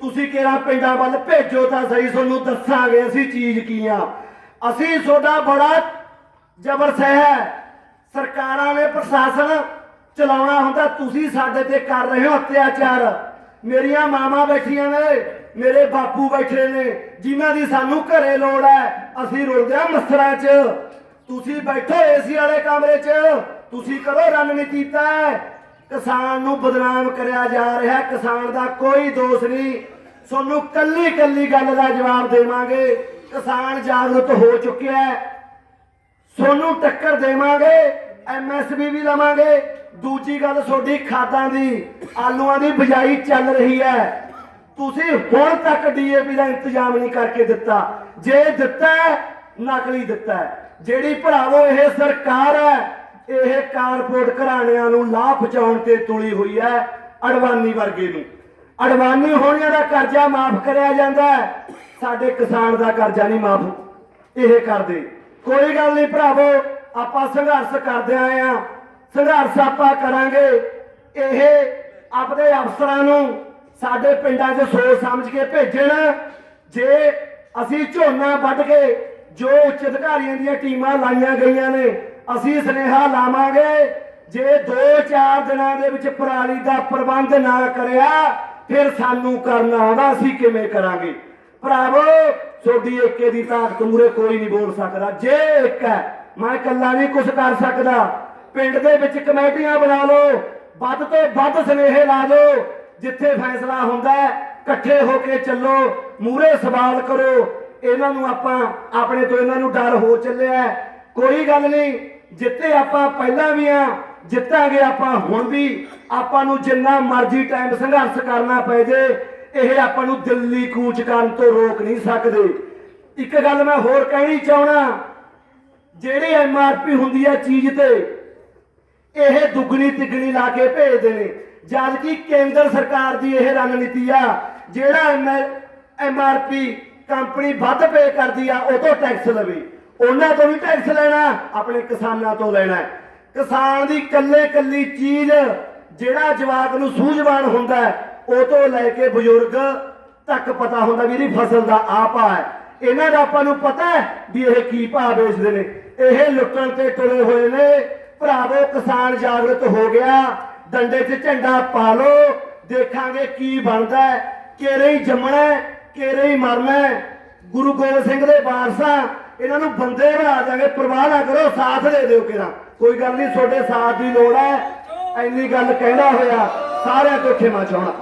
ਤੁਸੀਂ ਕਿਹੜਾ ਪਿੰਡਾਂ ਵੱਲ ਭੇਜੋ ਤਾਂ ਸਹੀ, ਤੁਹਾਨੂੰ ਦੱਸਾਂਗੇ ਅਸੀਂ ਚੀਜ਼ ਕੀ ਆ। ਅਸੀਂ ਤੁਹਾਡਾ ਬੜਾ ਜ਼ਬਰ ਸਹਿ ਹੈ। ਸਰਕਾਰਾਂ ਨੇ ਪ੍ਰਸ਼ਾਸਨ ਚਲਾਉਣਾ ਹੁੰਦਾ, ਤੁਸੀਂ ਸਾਡੇ ਤੇ ਕਰ ਰਹੇ ਹੋ ਅਤਿਆਚਾਰ। ਮੇਰੀਆਂ ਮਾਵਾਂ ਬੈਠੀਆਂ ਨੇ, ਮੇਰੇ ਬਾਪੂ ਬੈਠੇ ਨੇ, ਜਿਨ੍ਹਾਂ ਦੀ ਸਾਨੂੰ ਘਰੇ ਲੋੜ ਹੈ, ਅਸੀਂ ਰੁਲਦੇ ਹਾਂ ਮੱਸਰਾਂ 'ਚ। ਤੁਸੀਂ ਬੈਠੋ ਏਸੀ ਵਾਲੇ ਕਮਰੇ 'ਚ, ਤੁਸੀਂ ਕਰੋ ਰਣਨੀਤੀ ਤੈ। ਕਿਸਾਨ ਨੂੰ ਬਦਨਾਮ ਕਰਿਆ ਜਾ ਰਿਹਾ ਕਿਸਾਨ ਦਾ ਕੋਈ ਦੋਸ਼ ਨਹੀਂ। ਤੁਹਾਨੂੰ ਕੱਲੀ ਕੱਲੀ ਗੱਲ ਦਾ ਜਵਾਬ ਦੇਵਾਂਗੇ। ਕਿਸਾਨ ਜਾਗਰੂਕ ਹੋ ਚੁੱਕਿਆ ਹੈ। ਟੱਕਰ ਦੇਵਾਂਗੇ। ਐਮਐਸਪੀ ਵੀ ਲਵਾਂਗੇ। ਦੂਜੀ ਗੱਲ ਤੁਹਾਡੀ ਖਾਦਾਂ ਦੀ, ਆਲੂਆਂ ਦੀ ਬਜਾਈ ਚੱਲ ਰਹੀ ਹੈ। ਤੁਸੀਂ ਹੁਣ ਤੱਕ ਡੀਏਪੀ ਦਾ ਇੰਤਜ਼ਾਮ ਨਹੀਂ ਕਰਕੇ ਦਿੱਤਾ। ਜੇ ਦਿੱਤਾ ਨਕਲੀ ਦਿੱਤਾ ਜਿਹੜੀ ਭਰਾਵੋ, ਇਹ ਸਰਕਾਰ ਹੈ ਇਹ ਕਾਰਪੋਰੇਟ ਘਰਾਣਿਆਂ ਨੂੰ ਲਾਭ ਪਹੁੰਚਾਉਣ ਤੇ ਤੁਲੀ ਹੋਈ ਹੈ ਅਡਵਾਨੀ ਵਰਗੇ ਨੂੰ। ਅਡਵਾਨੀ ਹੋਣੀਆਂ ਦਾ ਕਰਜ਼ਾ ਮਾਫ ਕਰਿਆ ਜਾਂਦਾ ਸਾਡੇ ਕਿਸਾਨ ਦਾ ਕਰਜ਼ਾ ਨਹੀਂ ਮਾਫ ਇਹ ਕਰਦੇ। ਕੋਈ ਗੱਲ ਨਹੀਂ ਭਰਾਵੋ, ਆਪਾਂ ਸੰਘਰਸ਼ ਕਰਦੇ ਆਏ ਆ ਸੰਘਰਸ਼ ਆਪਾਂ ਕਰਾਂਗੇ। ਇਹ ਆਪਣੇ ਅਫਸਰਾਂ ਨੂੰ ਸਾਡੇ ਪਿੰਡਾਂ 'ਚ ਸੋਚ ਸਮਝ ਕੇ ਭੇਜਣ। ਜੇ ਅਸੀਂ ਝੋਨਾ ਵੱਢ ਕੇ ਜੋ ਉੱਚ ਅਧਿਕਾਰੀਆਂ ਦੀਆਂ ਟੀਮਾਂ ਲਾਈਆਂ ਗਈਆਂ ਨੇ ਅਸੀਂ ਸੁਨੇਹਾ ਲਾਵਾਂਗੇ, ਜੇ 2-4 ਦਿਨਾਂ ਦੇ ਵਿੱਚ ਪਰਾਲੀ ਦਾ ਪ੍ਰਬੰਧ ਨਾ ਕਰਿਆ, ਫਿਰ ਸਾਨੂੰ ਕਰਨਾ ਆਉਂਦਾ, ਅਸੀਂ ਕਿਵੇਂ ਕਰਾਂਗੇ? ਭਰਾਵੋ, ਤੁਹਾਡੀ ਏਕੇ ਦੀ ਤਾਕਤ ਮੂਰੇ ਕੋਈ ਨਹੀਂ ਬੋਲ ਸਕਦਾ। ਜੇ ਇੱਕ ਹੈ, ਮੈਂ ਇਕੱਲਾ ਨਹੀਂ ਕੁਝ ਕਰ ਸਕਦਾ। ਪਿੰਡ ਦੇ ਵਿੱਚ ਕਮੇਟੀਆਂ ਬਣਾ ਲਓ, ਵੱਧ ਤੋਂ ਵੱਧ ਸੁਨੇਹੇ ਲਾ ਦਿਓ, ਜਿੱਥੇ ਫੈਸਲਾ ਹੁੰਦਾ ਇਕੱਠੇ ਹੋ ਕੇ ਚੱਲੋ ਮੂਰੇ ਸਵਾਲ ਕਰੋ। ਇਹਨਾਂ ਨੂੰ ਆਪਾਂ, ਆਪਣੇ ਤੋਂ ਇਹਨਾਂ ਨੂੰ ਡਰ ਹੋ ਚੱਲਿਆ ਕੋਈ ਗੱਲ ਨਹੀਂ ਜਿੱਤੇ ਆਪਾਂ ਪਹਿਲਾਂ ਵੀ ਆ, ਜਿੱਤਾਂਗੇ ਆਪਾਂ ਹੁਣ ਵੀ, ਆਪਾਂ ਨੂੰ ਜਿੰਨਾ ਮਰਜ਼ੀ ਟਾਈਮ ਸੰਘਰਸ਼ ਕਰਨਾ ਪੈ ਜੇ, ਇਹ ਆਪਾਂ ਨੂੰ ਦਿੱਲੀ ਕੂਚ ਕਰਨ ਤੋਂ ਰੋਕ ਨਹੀਂ ਸਕਦੇ। ਇੱਕ ਗੱਲ ਮੈਂ ਹੋਰ ਕਹਿਣੀ ਚਾਹਣਾ ਜਿਹੜੀ ਐਮਆਰਪੀ ਹੁੰਦੀ ਹੈ ਚੀਜ਼ ਤੇ, ਇਹ ਦੁੱਗਣੀ ਤਿੱਗਣੀ ਲਾ ਕੇ ਭੇਜਦੇ ਨੇ। ਜਦ ਕਿ ਕੇਂਦਰ ਸਰਕਾਰ ਦੀ ਇਹ ਰਣਨੀਤੀ ਆ, ਜਿਹੜਾ ਐਮਆਰਪੀ ਕੰਪਨੀ ਵੱਧ ਪੇ ਕਰਦੀ ਆ, ਉਹ ਤੋਂ ਟੈਕਸ ਲਵੇ। ਉਹਨਾਂ ਤੋਂ ਵੀ ਟੈਕਸ ਲੈਣਾ ਆਪਣੇ ਕਿਸਾਨਾਂ ਤੋਂ ਲੈਣਾ ਕਿਸਾਨ ਦੀ ਕੱਲੇ ਕੱਲੀ ਚੀਜ਼ ਜਿਹੜਾ ਜਵਾਕ ਨੂੰ ਸੂਝਵਾਨ ਹੁੰਦਾ ਉਹ ਤੋਂ ਲੈ ਕੇ ਬਜ਼ੁਰਗ ਤੱਕ ਪਤਾ ਹੁੰਦਾ ਵੀ ਇਹਦੀ ਫਸਲ ਦਾ ਆ ਭਾਅ ਹੈ। ਇਹਨਾਂ ਦਾ ਆਪਾਂ ਨੂੰ ਪਤਾ ਹੈ ਵੀ ਇਹ ਕੀ ਭਾਅ ਵੇਚਦੇ ਨੇ। ਇਹ ਲੁੱਟਣ ਤੇ ਤੁਲੇ ਹੋਏ ਨੇ। ਭਰਾਵੋ ਕਿਸਾਨ ਜਾਗਰੂਕ ਹੋ ਗਿਆ। ਡੰਡੇ 'ਚ ਝੰਡਾ ਪਾ ਲਓ। ਦੇਖਾਂਗੇ ਕੀ ਬਣਦਾ ਹੈ। ਕਿਹੜੇ ਹੀ ਜੰਮਣਾ ਹੈ, ਕਿਹੜੇ ਹੀ ਮਰਨਾ ਹੈ। ਗੁਰੂ ਗੋਬਿੰਦ ਸਿੰਘ ਦੇ ਵਾਰਸਾਂ, ਇਹਨਾਂ ਨੂੰ ਬੰਦੇ ਬਣਾ ਦਾਂਗੇ ਪਰਵਾਹ ਨਾ ਕਰੋ, ਸਾਥ ਦੇ ਦਿਓ ਕਿਰਾ ਕੋਈ ਗੱਲ ਨਹੀਂ, ਤੁਹਾਡੇ ਸਾਥ ਦੀ ਲੋੜ ਹੈ। ਐਨੀ ਗੱਲ ਕਹਿਣਾ ਹੋਇਆ, ਸਾਰਿਆਂ ਤੋਂ ਖਿਮਾ ਚਾਹਣਾ।